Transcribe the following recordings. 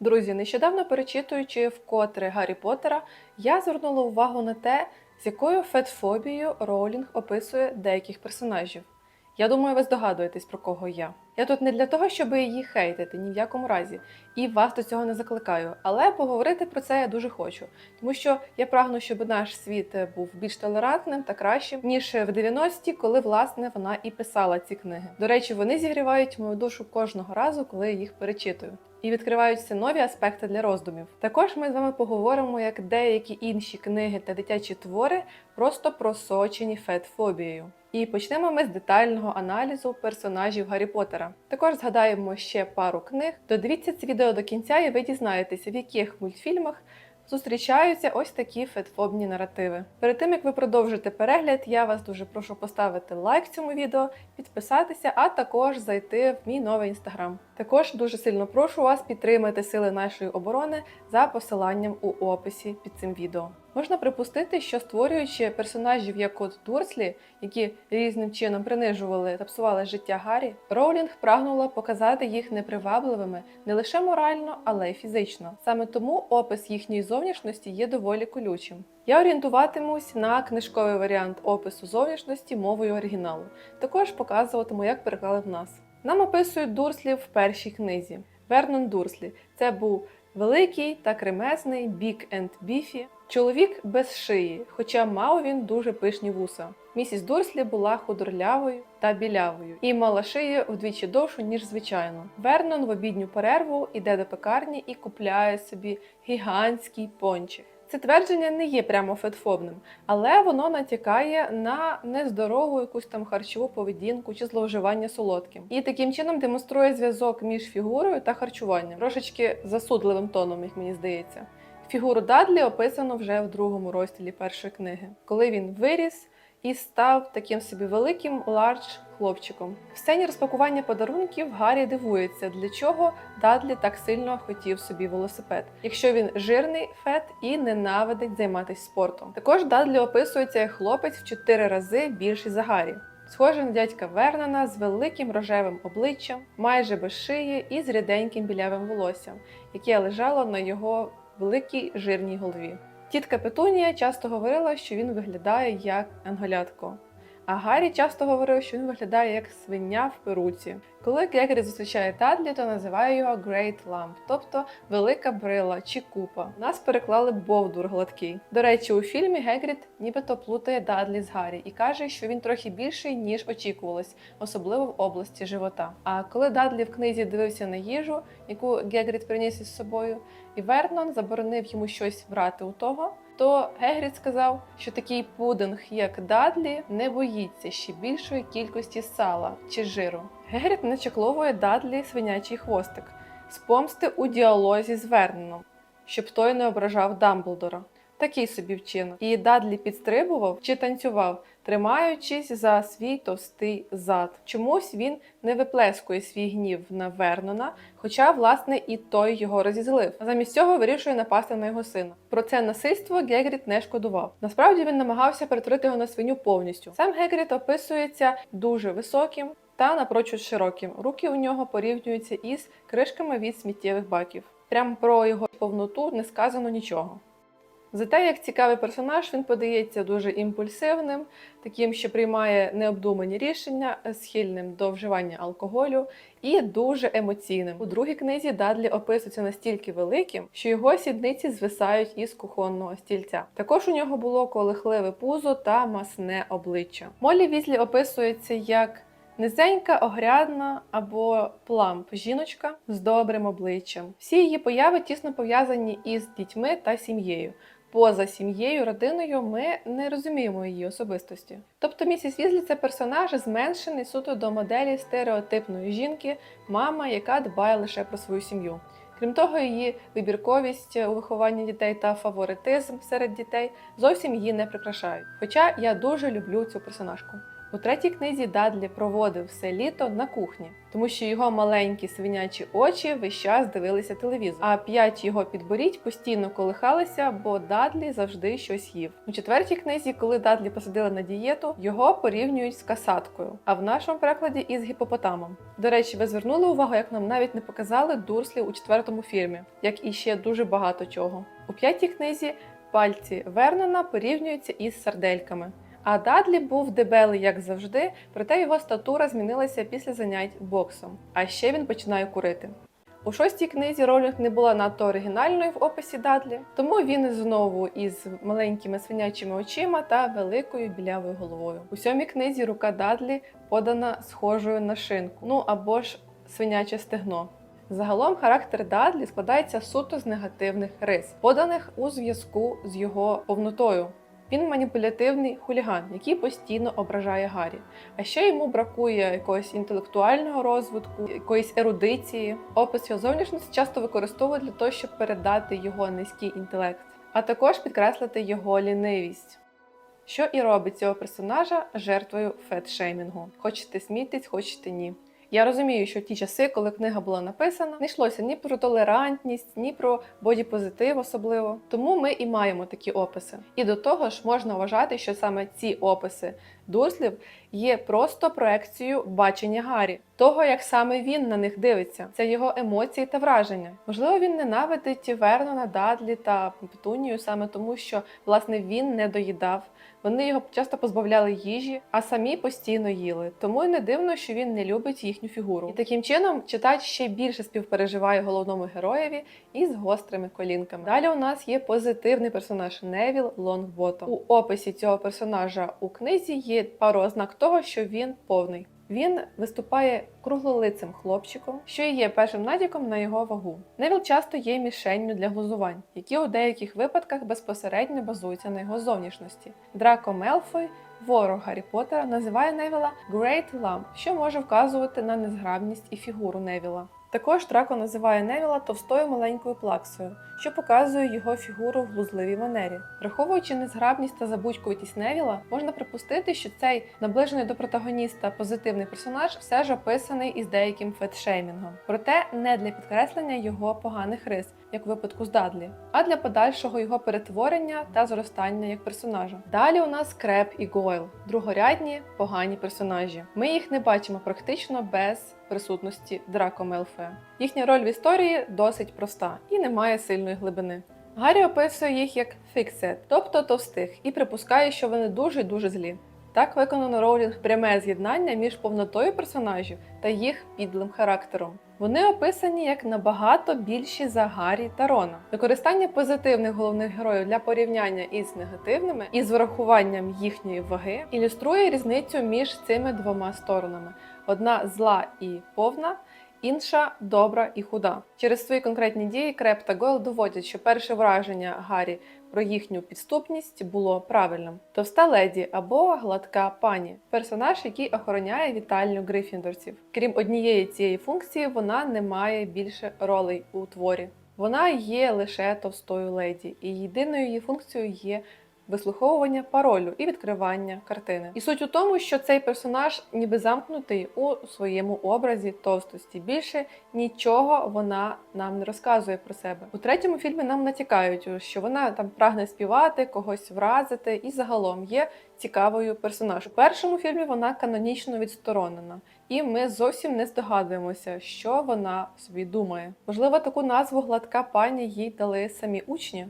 Друзі, нещодавно перечитуючи вкотре Гаррі Поттера, я звернула увагу на те, з якою фетфобією Роулінг описує деяких персонажів. Я думаю, ви здогадуєтесь, про кого я. Я тут не для того, щоб її хейтити, ні в якому разі, і вас до цього не закликаю. Але поговорити про це я дуже хочу, тому що я прагну, щоб наш світ е, був більш толерантним та кращим, ніж в 90-ті, коли власне вона і писала ці книги. До речі, вони зігрівають мою душу кожного разу, коли я їх перечитую. І відкриваються нові аспекти для роздумів. Також ми з вами поговоримо, як деякі інші книги та дитячі твори просто просочені фетфобією. І почнемо ми з детального аналізу персонажів Гаррі Поттера. Також згадаємо ще пару книг. Додивіться це відео до кінця, і ви дізнаєтеся, в яких мультфільмах зустрічаються ось такі фетфобні наративи. Перед тим як ви продовжите перегляд, я вас дуже прошу поставити лайк цьому відео, підписатися, а також зайти в мій новий інстаграм. Також дуже сильно прошу вас підтримати сили нашої оборони за посиланням у описі під цим відео. Можна припустити, що створюючи персонажів як от Дурслі, які різним чином принижували та псували життя Гаррі, Роулінг прагнула показати їх непривабливими не лише морально, але й фізично. Саме тому опис їхньої зовнішності є доволі колючим. Я орієнтуватимусь на книжковий варіант опису зовнішності мовою оригіналу. Також показуватиму, як переклали в нас. Нам описують Дурслі в першій книзі. Вернон Дурслі це був великий та кремезний бік енд біфі. Чоловік без шиї, хоча мав він дуже пишні вуса. Місіс Дурслі була худорлявою та білявою і мала шию вдвічі довшу, ніж звичайно. Вернон в обідню перерву іде до пекарні і купляє собі гігантський пончик. Це твердження не є прямо фетфобним, але воно натякає на нездорову якусь там харчову поведінку чи зловживання солодким. І таким чином демонструє зв'язок між фігурою та харчуванням, трошечки засудливим тоном, як мені здається. Фігуру Дадлі описано вже в другому розділі першої книги, коли він виріс і став таким собі великим лардж хлопчиком. В сцені розпакування подарунків Гаррі дивується, для чого Дадлі так сильно хотів собі велосипед, якщо він жирний фет і ненавидить займатися спортом. Також Дадлі описується як хлопець в чотири рази більший за Гаррі. Схожий на дядька Вернона з великим рожевим обличчям, майже без шиї і з ріденьким білявим волоссям, яке лежало на його великій жирній голові. Тітка Петунія часто говорила, що він виглядає як анголятко. А Гаррі часто говорив, що він виглядає як свиня в перуці. Коли Гегрі зустрічає Тадлі, то називає його Great Lump, тобто велика брила чи купа. Нас переклали Бовдур гладкий. До речі, у фільмі Гегрід нібито плутає Дадлі з Гаррі і каже, що він трохи більший, ніж очікувалось, особливо в області живота. А коли Дадлі в книзі дивився на їжу, яку Гегрід приніс із собою, і Вернон заборонив йому щось брати у того, то Гегріт сказав, що такий пудинг, як Дадлі, не боїться ще більшої кількості сала чи жиру. Гегріт начекловує Дадлі свинячий хвостик з помсти у діалозі з Верненом, щоб той не ображав Дамблдора. Такий собі вчинок. І Дадлі підстрибував чи танцював, тримаючись за свій товстий зад. Чомусь він не виплескує свій гнів на Вернона, хоча, власне, і той його розізлив. Замість цього вирішує напасти на його сина. Про це насильство Гегрід не шкодував. Насправді він намагався перетворити його на свиню повністю. Сам Гегрід описується дуже високим. Та напрочуд широким. Руки у нього порівнюються із кришками від сміттєвих баків. Прямо про його повноту не сказано нічого. Зате, як цікавий персонаж, він подається дуже імпульсивним, таким, що приймає необдумані рішення, схильним до вживання алкоголю і дуже емоційним. У другій книзі Дадлі описується настільки великим, що його сідниці звисають із кухонного стільця. Також у нього було колихливе пузо та масне обличчя. Молі Візлі описується як Низенька, огрядна або пламп жіночка з добрим обличчям. Всі її появи тісно пов'язані із дітьми та сім'єю. Поза сім'єю, родиною ми не розуміємо її особистості. Тобто місіс Візлі це персонаж, зменшений суто до моделі стереотипної жінки, мама, яка дбає лише про свою сім'ю. Крім того, її вибірковість у вихованні дітей та фаворитизм серед дітей зовсім її не прикрашають. Хоча я дуже люблю цю персонажку. У третій книзі Дадлі проводив все літо на кухні, тому що його маленькі свинячі очі весь час дивилися телевізор, а п'ять його підборідь постійно колихалися, бо Дадлі завжди щось їв. У четвертій книзі, коли Дадлі посадили на дієту, його порівнюють з касаткою, а в нашому перекладі із гіпопотамом. До речі, ви звернули увагу, як нам навіть не показали дурслі у четвертому фільмі, як і ще дуже багато чого. У п'ятій книзі пальці Вернона порівнюються із сардельками. А Дадлі був дебелий, як завжди, проте його статура змінилася після занять боксом. А ще він починає курити. У шостій книзі Ролінг не була надто оригінальною в описі Дадлі, тому він знову із маленькими свинячими очима та великою білявою головою. У сьомій книзі рука Дадлі подана схожою на шинку, ну або ж свиняче стегно. Загалом характер Дадлі складається суто з негативних рис, поданих у зв'язку з його повнотою. Він маніпулятивний хуліган, який постійно ображає Гаррі. А ще йому бракує якогось інтелектуального розвитку, якоїсь ерудиції. Опис його зовнішності часто використовують для того, щоб передати його низький інтелект, а також підкреслити його лінивість. Що і робить цього персонажа жертвою фетшеймінгу. Хочете смійтесь, хочете ні. Я розумію, що в ті часи, коли книга була написана, не йшлося ні про толерантність, ні про бодіпозитив особливо. Тому ми і маємо такі описи. І до того ж можна вважати, що саме ці описи дурслів є просто проекцією бачення Гаррі, того як саме він на них дивиться. Це його емоції та враження. Можливо, він ненавидить Вернона, Дадлі та Петунію саме тому, що власне він не доїдав. Вони його часто позбавляли їжі, а самі постійно їли. Тому й не дивно, що він не любить їхню фігуру. І таким чином читач ще більше співпереживає головному героєві із гострими колінками. Далі у нас є позитивний персонаж Невіл Лонгботом. У описі цього персонажа у книзі є пару ознак того, що він повний. Він виступає круглолицим хлопчиком, що і є першим натяком на його вагу. Невіл часто є мішенню для глузувань, які у деяких випадках безпосередньо базуються на його зовнішності. Драко Мелфой, ворог Гаррі Поттера, називає Невіла Great Lamb, що може вказувати на незграбність і фігуру Невіла. Також Драко називає Невіла товстою маленькою плаксою, що показує його фігуру в глузливій манері. Враховуючи незграбність та забудькуватість Невіла, можна припустити, що цей наближений до протагоніста позитивний персонаж все ж описаний із деяким фетшеймінгом. Проте не для підкреслення його поганих рис, як у випадку з Дадлі, а для подальшого його перетворення та зростання як персонажа. Далі у нас Креп і Гойл, другорядні погані персонажі. Ми їх не бачимо практично без присутності Драко Мелфоя. Їхня роль в історії досить проста і не має сильної глибини. Гаррі описує їх як фіксет, тобто товстих, і припускає, що вони дуже дуже злі. Так виконано Роулінг пряме з'єднання між повнотою персонажів та їх підлим характером. Вони описані як набагато більші за Гаррі та Рона. Використання позитивних головних героїв для порівняння із негативними і з врахуванням їхньої ваги ілюструє різницю між цими двома сторонами: одна зла і повна. Інша добра і худа. Через свої конкретні дії Креп та Гойл доводять, що перше враження Гаррі про їхню підступність було правильним. Товста леді або гладка пані персонаж, який охороняє вітальню грифіндорців. Крім однієї цієї функції, вона не має більше ролей у творі. Вона є лише товстою леді, і єдиною її функцією є вислуховування паролю і відкривання картини. І суть у тому, що цей персонаж ніби замкнутий у своєму образі товстості. Більше нічого вона нам не розказує про себе. У третьому фільмі нам натякають, що вона там прагне співати, когось вразити, і загалом є цікавою персонаж. У першому фільмі вона канонічно відсторонена. І ми зовсім не здогадуємося, що вона собі думає. Можливо, таку назву гладка пані їй дали самі учні.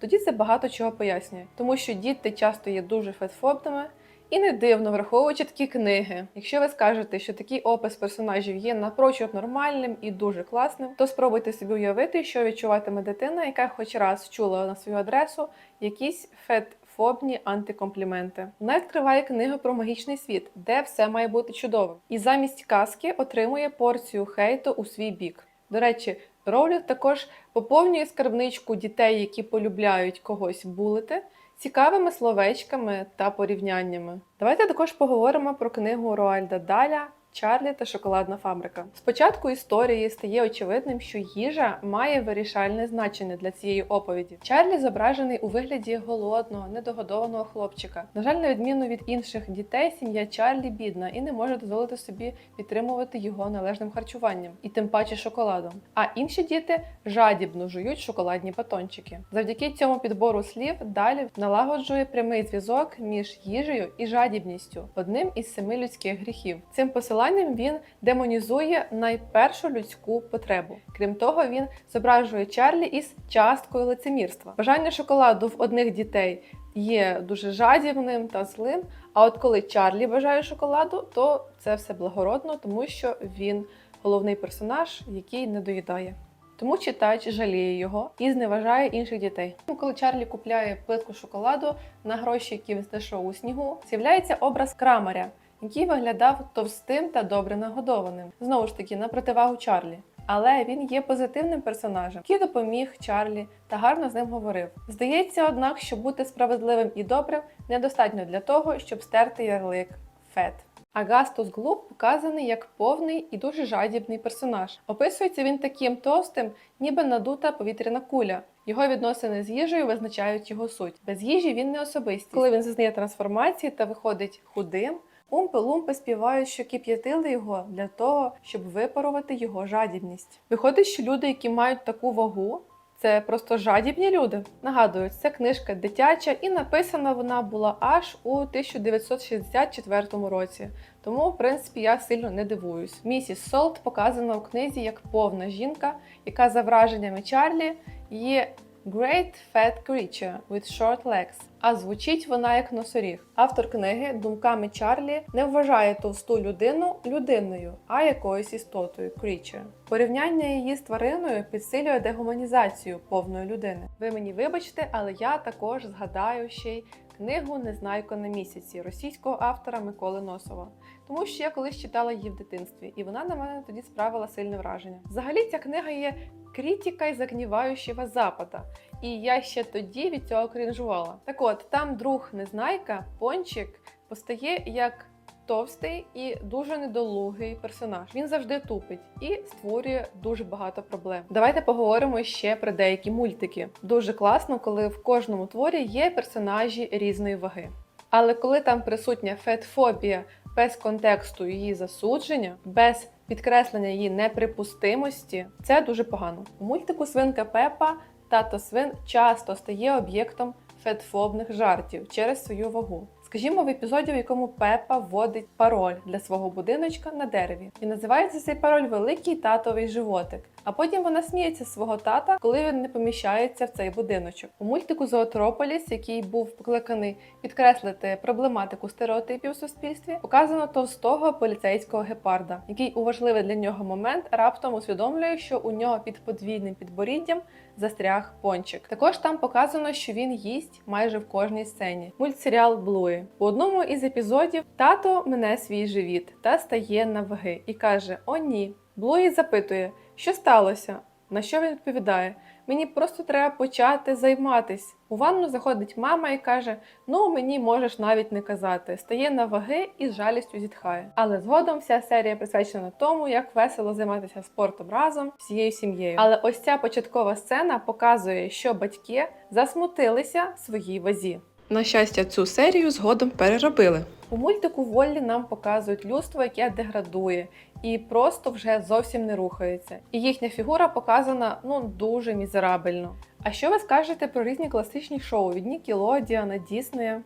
Тоді це багато чого пояснює, тому що діти часто є дуже фетфобними, і не дивно, враховуючи такі книги. Якщо ви скажете, що такий опис персонажів є напрочуд нормальним і дуже класним, то спробуйте собі уявити, що відчуватиме дитина, яка хоч раз чула на свою адресу якісь фетфобні антикомпліменти. Вона відкриває книгу про магічний світ, де все має бути чудовим, і замість казки отримує порцію хейту у свій бік. До речі, Роулінг також поповнює скарбничку дітей, які полюбляють когось булити, цікавими словечками та порівняннями. Давайте також поговоримо про книгу Роальда Даля Чарлі та шоколадна фабрика. Спочатку історії стає очевидним, що їжа має вирішальне значення для цієї оповіді. Чарлі зображений у вигляді голодного, недогодованого хлопчика. На жаль, на відміну від інших дітей, сім'я Чарлі бідна і не може дозволити собі підтримувати його належним харчуванням, і тим паче шоколадом. А інші діти жадібно жують шоколадні батончики. Завдяки цьому підбору слів далі налагоджує прямий зв'язок між їжею і жадібністю, одним із семи людських гріхів. Цим посиланням він демонізує найпершу людську потребу. Крім того, він зображує Чарлі із часткою лицемірства. Бажання шоколаду в одних дітей є дуже жадібним та злим. А от коли Чарлі бажає шоколаду, то це все благородно, тому що він головний персонаж, який не доїдає. Тому читач жаліє його і зневажає інших дітей. Коли Чарлі купляє плитку шоколаду на гроші, які він знайшов у снігу, з'являється образ крамаря, який виглядав товстим та добре нагодованим. Знову ж таки, на противагу Чарлі. Але він є позитивним персонажем, який допоміг Чарлі та гарно з ним говорив. Здається, однак, що бути справедливим і добрим недостатньо для того, щоб стерти ярлик Фет. Агастус Глуб показаний як повний і дуже жадібний персонаж. Описується він таким товстим, ніби надута повітряна куля. Його відносини з їжею визначають його суть. Без їжі він не особистість. Коли він зазнає трансформації та виходить худим, умпи-лумпи співають, що кип'ятили його для того, щоб випарувати його жадібність. Виходить, що люди, які мають таку вагу, це просто жадібні люди. Нагадую, це книжка дитяча, і написана вона була аж у 1964 році. Тому, в принципі, я сильно не дивуюсь. Місіс Солт показана у книзі як повна жінка, яка за враженнями Чарлі є Great Fat Creature with Short Legs. А звучить вона як носоріг. Автор книги думками Чарлі не вважає товсту людину людиною, а якоюсь істотою creature. Порівняння її з твариною підсилює дегуманізацію повної людини. Ви мені вибачте, але я також згадаю ще й книгу Незнайко на місяці російського автора Миколи Носова. Тому що я колись читала її в дитинстві, і вона на мене тоді справила сильне враження. Взагалі, ця книга є критикою загніваючого запада. І я ще тоді від цього крінжувала. Так от, там друг Незнайка, пончик, постає як товстий і дуже недолугий персонаж. Він завжди тупить і створює дуже багато проблем. Давайте поговоримо ще про деякі мультики. Дуже класно, коли в кожному творі є персонажі різної ваги. Але коли там присутня фетфобія без контексту її засудження, без підкреслення її неприпустимості, це дуже погано. У мультику Свинка Пепа тато свин часто стає об'єктом фетфобних жартів через свою вагу. Скажімо, в епізоді, в якому Пепа вводить пароль для свого будиночка на дереві, і називається цей пароль Великий татовий животик. А потім вона сміється свого тата, коли він не поміщається в цей будиночок. У мультику Зоотрополіс, який був покликаний підкреслити проблематику стереотипів у суспільстві, показано товстого поліцейського гепарда, який у важливий для нього момент раптом усвідомлює, що у нього під подвійним підборіддям застряг пончик. Також там показано, що він їсть майже в кожній сцені. Мультсеріал Блуї. У одному із епізодів тато мине свій живіт та стає на ваги і каже: О, ні. Блуї запитує, що сталося. На що він відповідає: Мені просто треба почати займатись. У ванну заходить мама і каже: Ну, мені можеш навіть не казати. Стає на ваги і з жалістю зітхає. Але згодом вся серія присвячена тому, як весело займатися спортом разом всією сім'єю. Але ось ця початкова сцена показує, що батьки засмутилися своїй вазі. На щастя, цю серію згодом переробили. У мультику Воллі нам показують людство, яке деградує і просто вже зовсім не рухається. І їхня фігура показана ну дуже мізерабельно. А що ви скажете про різні класичні шоу від Нікелодіана, Діснея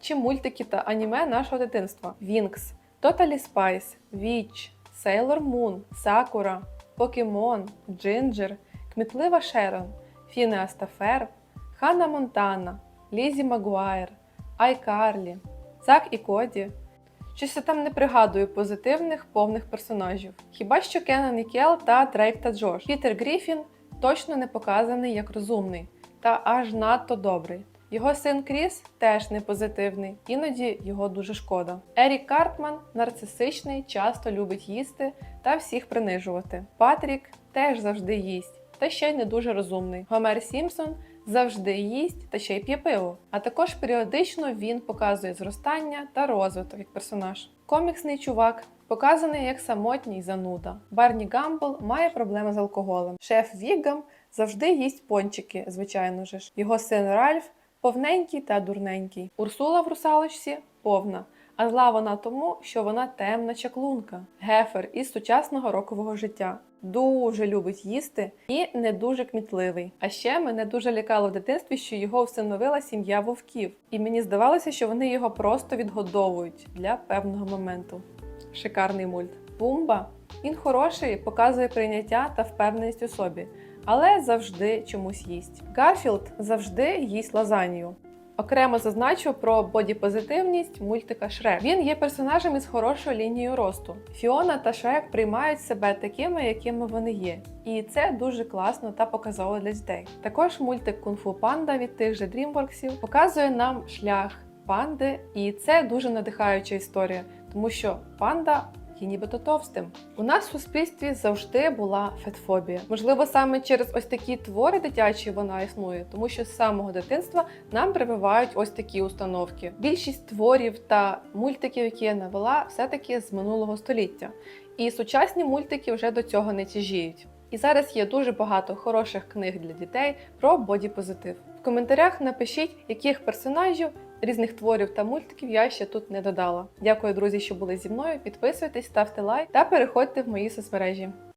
чи мультики та аніме нашого дитинства? Вінкс, Totally Spice, Witch, Sailor Moon, Sakura, Покемон, Джинджер, Кмітлива Шерон, Фінеас та Ферб, Ханна Монтана, Лізі Магуайр, Айкарлі, Зак і Коді. Щось я там не пригадую позитивних повних персонажів. Хіба що Кеннан і Кел та Дрейк та Джош. Пітер Гріфін точно не показаний як розумний та аж надто добрий. Його син Кріс теж не позитивний, іноді його дуже шкода. Ерік Картман нарцисичний, часто любить їсти та всіх принижувати. Патрік теж завжди їсть, та ще й не дуже розумний. Гомер Сімпсон завжди їсть та ще й п'є пиво. А також періодично він показує зростання та розвиток як персонаж. Коміксний чувак показаний як самотній зануда. Барні Гамбл має проблеми з алкоголем. Шеф Віггам завжди їсть пончики, звичайно ж. Його син Ральф повненький та дурненький. Урсула в русалочці повна. А зла вона тому, що вона темна чаклунка. Гефер із сучасного рокового життя. Дуже любить їсти і не дуже кмітливий. А ще мене дуже лякало в дитинстві, що його всиновила сім'я вовків, і мені здавалося, що вони його просто відгодовують для певного моменту. Шикарний мульт. Бумба. Він хороший, показує прийняття та впевненість у собі, але завжди чомусь їсть. Гарфілд завжди їсть лазанью. Окремо зазначу про бодіпозитивність мультика Шрек. Він є персонажем із хорошою лінією росту. Фіона та Шрек приймають себе такими, якими вони є, і це дуже класно та показово для дітей. Також мультик Кунг-фу Панда від тих же DreamWorks показує нам шлях панди, і це дуже надихаюча історія, тому що панда є нібито товстим. У нас в суспільстві завжди була фетфобія. Можливо, саме через ось такі твори дитячі вона існує, тому що з самого дитинства нам прививають ось такі установки. Більшість творів та мультиків, які я навела, все-таки з минулого століття. І сучасні мультики вже до цього не тяжіють. І зараз є дуже багато хороших книг для дітей про бодіпозитив. В коментарях напишіть, яких персонажів різних творів та мультиків я ще тут не додала. Дякую, друзі, що були зі мною. Підписуйтесь, ставте лайк та переходьте в мої соцмережі.